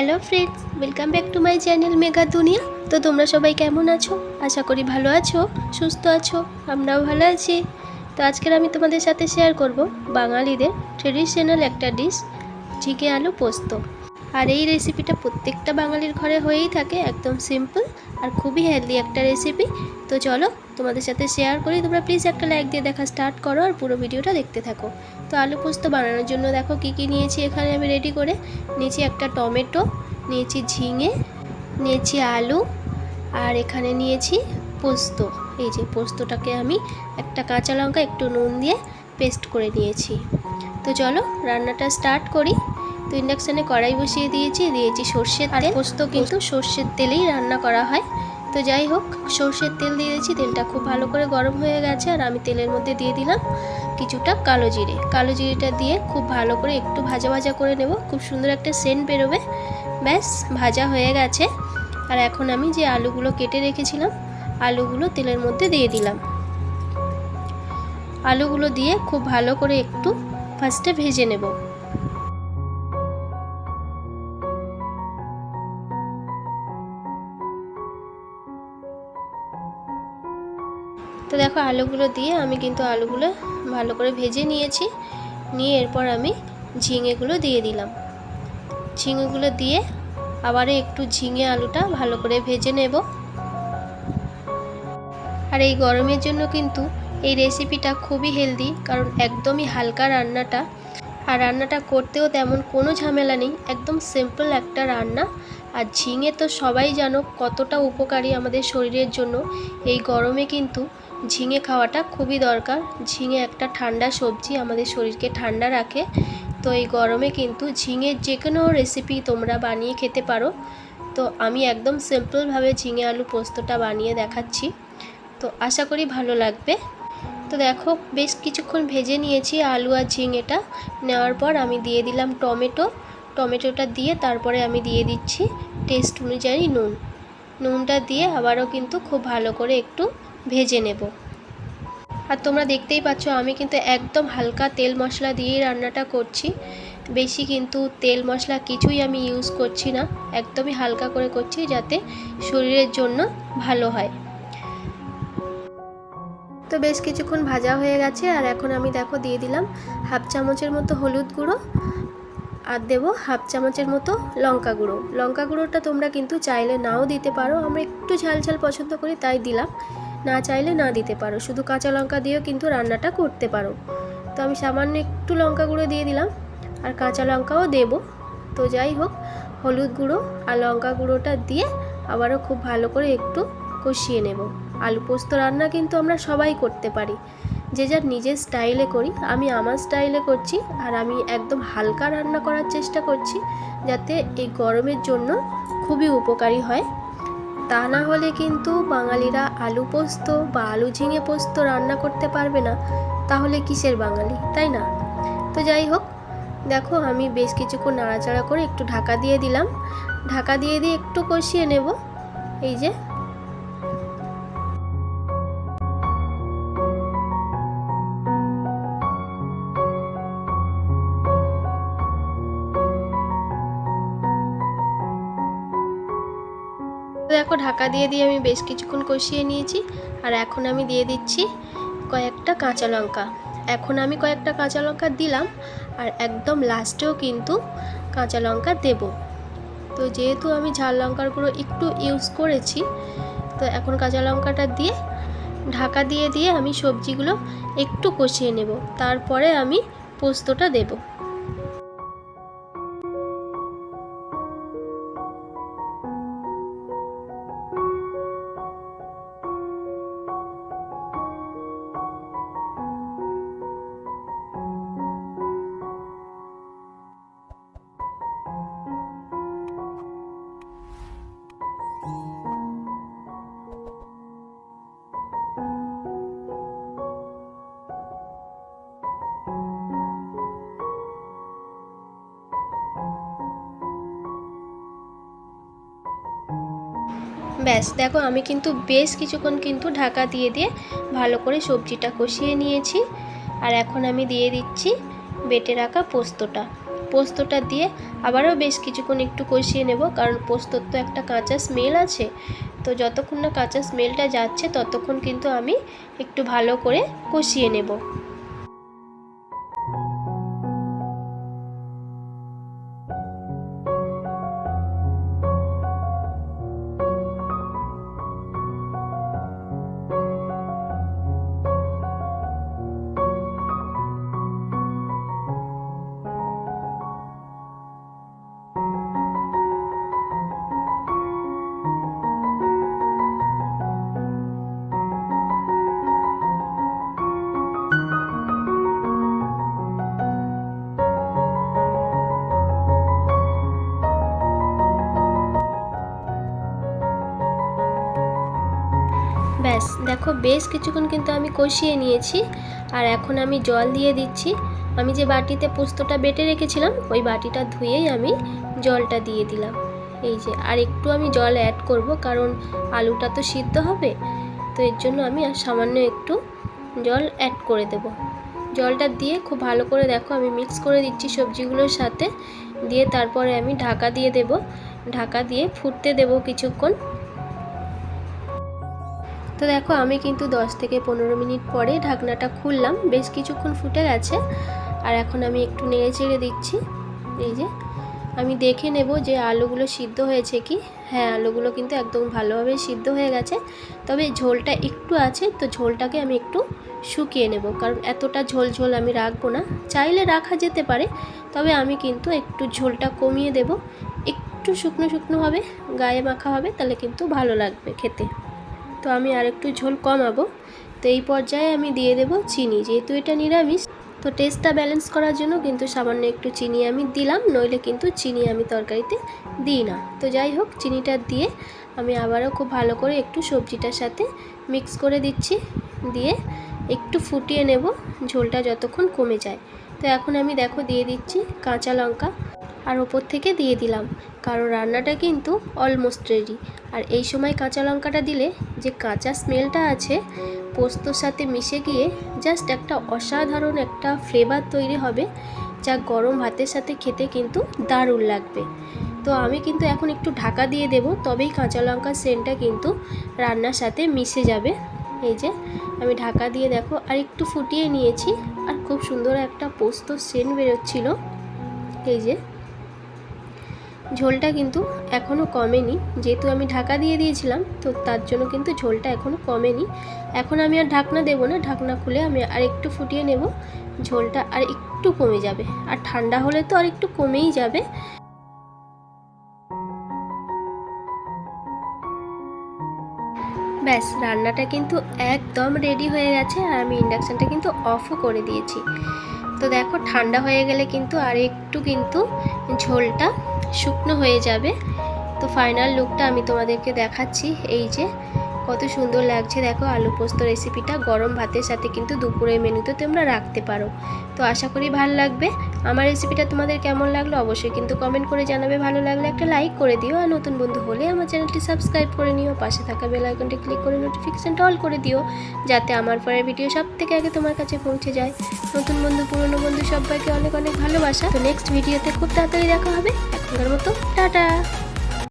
Hello friends welcome back to my channel mega Duniya. তো তোমরা সবাই কেমন আছো? আশা করি ভালো আছো, সুস্থ আছো, আমরাও ভালো আছি। তো আজকের আমি তোমাদের সাথে শেয়ার করব বাঙালিদের ট্রেডিশনাল একটা ডিশ ঝিঙে আলু পোস্ত। আর এই রেসিপিটা প্রত্যেকটা বাঙালির ঘরে হয়েই থাকে, একদম সিম্পল আর খুবই হেলদি একটা রেসিপি তো চলো তোমাদের সাথে শেয়ার করি। তোমরা প্লিজ একটা লাইক দিয়ে দেখা স্টার্ট করো আর পুরো ভিডিওটা দেখতে থাকো। তো আলু পোস্ত বানানোর জন্য দেখো কি কি নিয়েছি এখানে আমি রেডি করে। নিয়েছি একটা টমেটো নিয়েছি ঝিঙে নিয়েছি আলু আর এখানে নিয়েছি পোস্ত। এই যে পোস্তটাকে আমি একটা কাঁচা লঙ্কা একটু নুন দিয়ে পেস্ট করে নিয়েছি। তো চলো রান্নাটা স্টার্ট করি। তো ইন্ডাকশানে কড়াই বসিয়ে দিয়েছি দিয়েছি সর্ষের তেল। পোস্ত কিন্তু সর্ষের তেলেই রান্না করা হয়। তো যাই হোক, সর্ষের তেল দিয়ে দিয়েছি, তেলটা খুব ভালো করে গরম হয়ে গেছে, আর আমি তেলের মধ্যে দিয়ে দিলাম কিছুটা কালো জিরে। কালো জিরেটা দিয়ে খুব ভালো করে একটু ভাজা ভাজা করে নেব, খুব সুন্দর একটা সেন্ট বেরোবে। ব্যাস, ভাজা হয়ে গেছে। আর এখন আমি যে আলুগুলো কেটে রেখেছিলাম, আলুগুলো তেলের মধ্যে দিয়ে দিলাম। আলুগুলো দিয়ে খুব ভালো করে একটু ফার্স্টে ভেজে নেব। তো দেখো আলুগুলো দিয়ে আমি কিন্তু আলুগুলো ভালো করে ভেজে নিয়েছি। নিয়ে এরপর আমি ঝিঙেগুলো দিয়ে দিলাম। ঝিঙেগুলো দিয়ে আবারও একটু ঝিঙে আলুটা ভালো করে ভেজে নেব। আর এই গরমের জন্য কিন্তু এই রেসিপিটা খুবই হেলদি, কারণ একদমই হালকা রান্নাটা। আর রান্নাটা করতেও তেমন কোনো ঝামেলা নেই, একদম সিম্পল একটা রান্না। আর ঝিঙে তো সবাই জানো কতটা উপকারী আমাদের শরীরের জন্য। এই গরমে কিন্তু ঝিঙে খাওয়াটা খুবই দরকার। ঝিঙে একটা ঠান্ডা সবজি আমাদের শরীরকে ঠান্ডা রাখে। তো এই গরমে কিন্তু ঝিঙের যে কোনো রেসিপি তোমরা বানিয়ে খেতে পারো। তো আমি একদম সিম্পলভাবে ঝিঙে আলু পোস্তটা বানিয়ে দেখাচ্ছি। তো আশা করি ভালো লাগবে। তো দেখো বেশ কিছুক্ষণ ভেজে নিয়েছি আলু আর ঝিঙেটা। নেওয়ার পর আমি দিয়ে দিলাম টমেটো। টমেটোটা দিয়ে তারপরে আমি দিয়ে দিচ্ছি টেস্ট অনুযায়ী নুন। নুনটা দিয়ে আবারও কিন্তু খুব ভালো করে একটু ভেজে নেব। আর তোমরা দেখতেই পাচ্ছ আমি কিন্তু একদম হালকা তেল মশলা দিয়েই রান্নাটা করছি। বেশি কিন্তু তেল মশলা কিছুই আমি ইউজ করছি না। একদমই হালকা করে করছি যাতে শরীরের জন্য ভালো হয়। তো বেশ কিছুক্ষণ ভাজা হয়ে গেছে আর এখন আমি দেখো দিয়ে দিলাম হাফ চামচের মতো হলুদ গুঁড়ো। আর দেবো হাফ চামচের মতো লঙ্কা গুঁড়ো। লঙ্কা গুঁড়োটা তোমরা কিন্তু চাইলে নাও দিতে পারো। আমরা একটু ঝাল ঝাল পছন্দ করি, তাই দিলাম। না চাইলে না দিতে পারো। শুধু কাঁচা লঙ্কা দিয়েও কিন্তু রান্নাটা করতে পারো। তো আমি সামান্য একটু লঙ্কা গুঁড়ো দিয়ে দিলাম। আর কাঁচা লঙ্কাও দেবো। তো যাই হোক, হলুদ গুঁড়ো আর লঙ্কা গুঁড়োটা দিয়ে আবারও খুব ভালো করে একটু কষিয়ে নেব। আলু পোস্ত রান্না কিন্তু আমরা সবাই করতে পারি। যে যার নিজের স্টাইলে করি। আমি আমার স্টাইলে করছি আর আমি একদম হালকা রান্না করার চেষ্টা করছি যাতে এই গরমের জন্য খুবই উপকারী হয়। তা না হলে কিন্তু বাঙালিরা আলু পোস্ত বা আলু ঝিঙে পোস্ত রান্না করতে পারবে না। তাহলে কিসের বাঙালি, তাই না? তো যাই হোক, দেখো আমি বেশ কিছুক্ষণ নাড়াচাড়া করে একটু ঢাকা দিয়ে দিলাম। ঢাকা দিয়ে দিয়ে একটু কষিয়ে নেব। এই যে দেখো, ঢাকা দিয়ে দিয়ে আমি বেশ কিছুক্ষণ কষিয়ে নিয়েছি। আর এখন আমি দিয়ে দিচ্ছি কয়েকটা কাঁচা লঙ্কা। এখন আমি কয়েকটা কাঁচা লঙ্কা দিলাম, আর একদম লাস্টেও কিন্তু কাঁচা লঙ্কা দেব। তো যেহেতু আমি ঝাল লঙ্কার গুঁড়ো একটু ইউজ করেছি, তো এখন কাঁচা লঙ্কাটা দিয়ে ঢাকা দিয়ে দিয়ে আমি সবজিগুলো একটু কষিয়ে নেব। তারপরে আমি পোস্তটা দেবো। ব্যাস, দেখো আমি কিন্তু বেশ কিছুক্ষণ কিন্তু ঢাকা দিয়ে দিয়ে ভালো করে সবজিটা কষিয়ে নিয়েছি। আর এখন আমি দিয়ে দিচ্ছি বেটে রাখা পোস্তটা। পোস্তটা দিয়ে আবারও বেশ কিছুক্ষণ একটু কষিয়ে নেব, কারণ পোস্তর তো একটা কাঁচা স্মেল আছে। তো যতক্ষণ না কাঁচা স্মেলটা যাচ্ছে, ততক্ষণ কিন্তু আমি একটু ভালো করে কষিয়ে নেব। দেখো, বেশ কিছুক্ষণ কিন্তু আমি কষিয়ে নিয়েছি আর এখন আমি জল দিয়ে দিচ্ছি। আমি যে বাটিতে পোস্তটা বেটে রেখেছিলাম, ওই বাটিটা ধুয়েই আমি জলটা দিয়ে দিলাম। এই যে, আর একটু আমি জল অ্যাড করব, কারণ আলুটা তো সিদ্ধ হবে, তো এর জন্য আমি আর সামান্য একটু জল অ্যাড করে দেব। জলটা দিয়ে খুব ভালো করে দেখো, আমি মিক্স করে দিচ্ছি সবজিগুলোর সাথে। দিয়ে তারপরে আমি ঢাকা দিয়ে দেব। ঢাকা দিয়ে ফুটতে দেব কিছুক্ষণ। তো দেখো, আমি কিন্তু 10 থেকে পনেরো মিনিট পরে ঢাকনাটা খুললাম। বেশ কিছুক্ষণ ফুটে গেছে। আর এখন আমি একটু নেড়ে চেড়ে দিচ্ছি। এই যে, আমি দেখে নেব যে আলুগুলো সিদ্ধ হয়েছে কি। হ্যাঁ আলুগুলো কিন্তু একদম ভালোভাবে সিদ্ধ হয়ে গেছে। তবে ঝোলটা একটু আছে, তো ঝোলটাকে আমি একটু শুকিয়ে নেব। কারণ এতটা ঝোল ঝোল আমি রাখব না। চাইলে রাখা যেতে পারে, তবে আমি কিন্তু একটু ঝোলটা কমিয়ে দেব। একটু শুকনো শুকনো হবে, গায়ে মাখা হবে, তাহলে কিন্তু ভালো লাগবে খেতে। তো আমি আর একটু ঝোল কমাবো। তো এই পর্যায়ে আমি দিয়ে দেব চিনি। যেহেতু এটা নিরামিষ, তো টেস্টটা ব্যালেন্স করার জন্য কিন্তু সামান্য একটু চিনি আমি দিলাম, নইলে কিন্তু চিনি আমি তরকারিতে দিই না। তো যাই হোক, চিনিটা দিয়ে আমি আবারও খুব ভালো করে একটু সবজিটার সাথে মিক্স করে দিচ্ছি। দিয়ে একটু ফুটিয়ে নেব ঝোলটা যতক্ষণ কমে যায়। তো এখন আমি দেখো দিয়ে দিচ্ছি কাঁচা লঙ্কা। আর ওপর থেকে দিয়ে দিলাম। কারণ রান্নাটা কিন্তু অলমোস্ট রেডি আর এই সময় কাঁচা লঙ্কাটা দিলে যে কাঁচা স্মেলটা আছে, পোস্তর সাথে মিশে গিয়ে জাস্ট একটা অসাধারণ একটা ফ্লেভার তৈরি হবে, যা গরম ভাতের সাথে খেতে কিন্তু দারুণ লাগবে। তো আমি কিন্তু এখন একটু ঢাকা দিয়ে দেব, তবেই কাঁচা লঙ্কার সেন্টটা কিন্তু রান্নার সাথে মিশে যাবে। এই যে, আমি ঢাকা দিয়ে দেখো, আর একটু ফুটিয়ে নিয়েছি, আর খুব সুন্দর একটা পোস্ত সেন্ট বেরোচ্ছিল। এই যে ঝোলটা কিন্তু এখনও কমেনি। যেহেতু আমি ঢাকা দিয়ে দিয়েছিলাম, তো তার জন্য কিন্তু ঝোলটা এখনও কমেনি। এখন আমি আর ঢাকনা দেবো না, ঢাকনা খুলে আমি আর একটু ফুটিয়ে নেব। ঝোলটা আর একটু কমে যাবে। আর ঠান্ডা হলে তো আর একটু কমেই যাবে। ব্যাস, রান্নাটা কিন্তু একদম রেডি হয়ে গেছে আর আমি ইন্ডাকশানটা কিন্তু অফও করে দিয়েছি। তো দেখো, ঠান্ডা হয়ে গেলে কিন্তু আর একটু কিন্তু ঝোলটা শুকনো হয়ে যাবে। তো ফাইনাল লুকটা আমি তোমাদেরকে দেখাচ্ছি। এই যে, কত সুন্দর লাগছে দেখো আলু পোস্ত রেসিপিটা গরম ভাতের সাথে কিন্তু দুপুরের মেনুতে তোমরা রাখতে পারো। তো আশা করি ভালো লাগবে। আমার রেসিপিটা তোমাদের কেমন লাগল অবশ্যই কিন্তু কমেন্ট করে জানাবে। ভালো লাগলে একটা লাইক করে দিও আর নতুন বন্ধু হলে আমার চ্যানেলটি সাবস্ক্রাইব করে নিও। পাশে থাকা বেল আইকনটি ক্লিক করে নোটিফিকেশানটা অল করে দিও যাতে আমার পরের ভিডিও সব থেকে আগে তোমার কাছে পৌঁছে যায়। নতুন বন্ধু, পুরনো বন্ধু সবাইকে অনেক অনেক ভালোবাসা। তো নেক্সট ভিডিওতে খুব তাড়াতাড়ি দেখা হবে। এখনকার মতো টাটা!